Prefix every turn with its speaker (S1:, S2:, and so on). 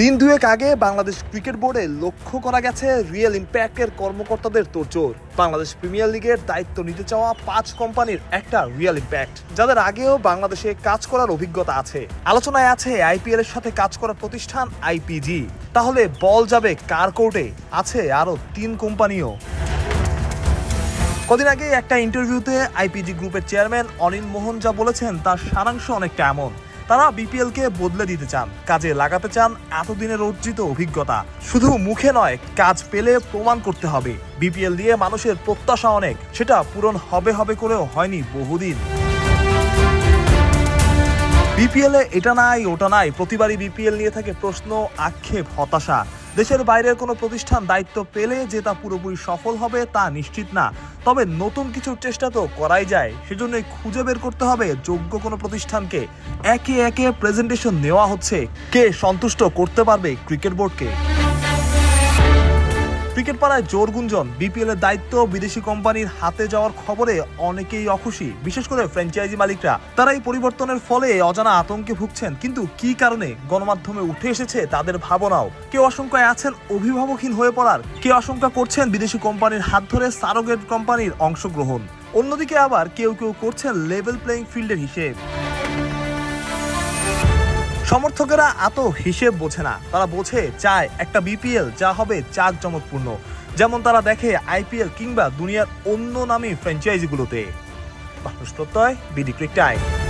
S1: দিন দুয়েক আগে বাংলাদেশ ক্রিকেট বোর্ডে লক্ষ্য করা গেছে রিয়েল ইম্প্যাক্টের কর্মকর্তাদের তোড়জোড়। বাংলাদেশ প্রিমিয়ার লিগের দায়িত্ব নিতে চাওয়া পাঁচ কোম্পানির একটা রিয়েল ইম্প্যাক্ট, যাদের আগেও বাংলাদেশে কাজ করার অভিজ্ঞতা আছে। আলোচনায় আছে আইপিএল এর সাথে কাজ করা প্রতিষ্ঠান আইপিজি। তাহলে বল যাবে কার কোর্টে? আছে আরও তিন কোম্পানিও। কদিন আগে একটা ইন্টারভিউতে আইপিজি গ্রুপের চেয়ারম্যান অনিল মোহন যা বলেছেন, তার সারাংশ অনেকটা এমন। তারা বিপিএল কে বদলে দিতে চান, কাজে লাগাতে চান এতদিনের অর্জিত অভিজ্ঞতা। শুধু মুখে নয়, কাজ পেলে প্রমাণ করতে হবে। বিপিএল দিয়ে মানুষের প্রত্যাশা অনেক, সেটা পূরণ হবে হবে করেও হয়নি বহুদিন। বিপিএল এটা নাই, ওটা নাই, প্রতিবারই বিপিএল নিয়ে থাকে প্রশ্ন, আক্ষেপ, হতাশা। দেশের বাইরের কোনো প্রতিষ্ঠান দায়িত্ব পেলে যে তা পুরোপুরি সফল হবে তা নিশ্চিত না। তবে নতুন কিছু চেষ্টা তো করাই যায়। সেজন্যই খুঁজে বের করতে হবে যোগ্য কোনো প্রতিষ্ঠানকে। একে একে প্রেজেন্টেশন নেওয়া হচ্ছে। কে সন্তুষ্ট করতে পারবে ক্রিকেট বোর্ডকে ক্রিকেট পাড়ায় জোর গুঞ্জন। বিপিএল এর দায়িত্ব বিদেশি কোম্পানির হাতে যাওয়ার খবরে অনেকেই অখুশি, বিশেষ করে ফ্র্যাঞ্চাইজি মালিকরা। তারা এই পরিবর্তনের ফলে অজানা আতঙ্কে ভুগছেন, কিন্তু কি কারণে গণমাধ্যমে উঠে এসেছে তাদের ভাবনাও? কেউ আশঙ্কায় আছেন, অভিভাবকহীন হয়ে পড়ার। কেউ আশঙ্কা করছেন, বিদেশি কোম্পানির হাত ধরে সারোগেট কোম্পানির অংশগ্রহণ। অন্যদিকে আবার কেউ কেউ করছেন লেভেল প্লেইং ফিল্ডের হিসেব। সমর্থকেরা এত হিসেব বোঝে না। তারা বোঝে, চায় একটা বিপিএল যা হবে চাক জমকপূর্ণ যেমন তারা দেখে আইপিএল কিংবা দুনিয়ার অন্য নামী ফ্র্যাঞ্চাইজিগুলোতে বিডি ক্রিকটায় টাইম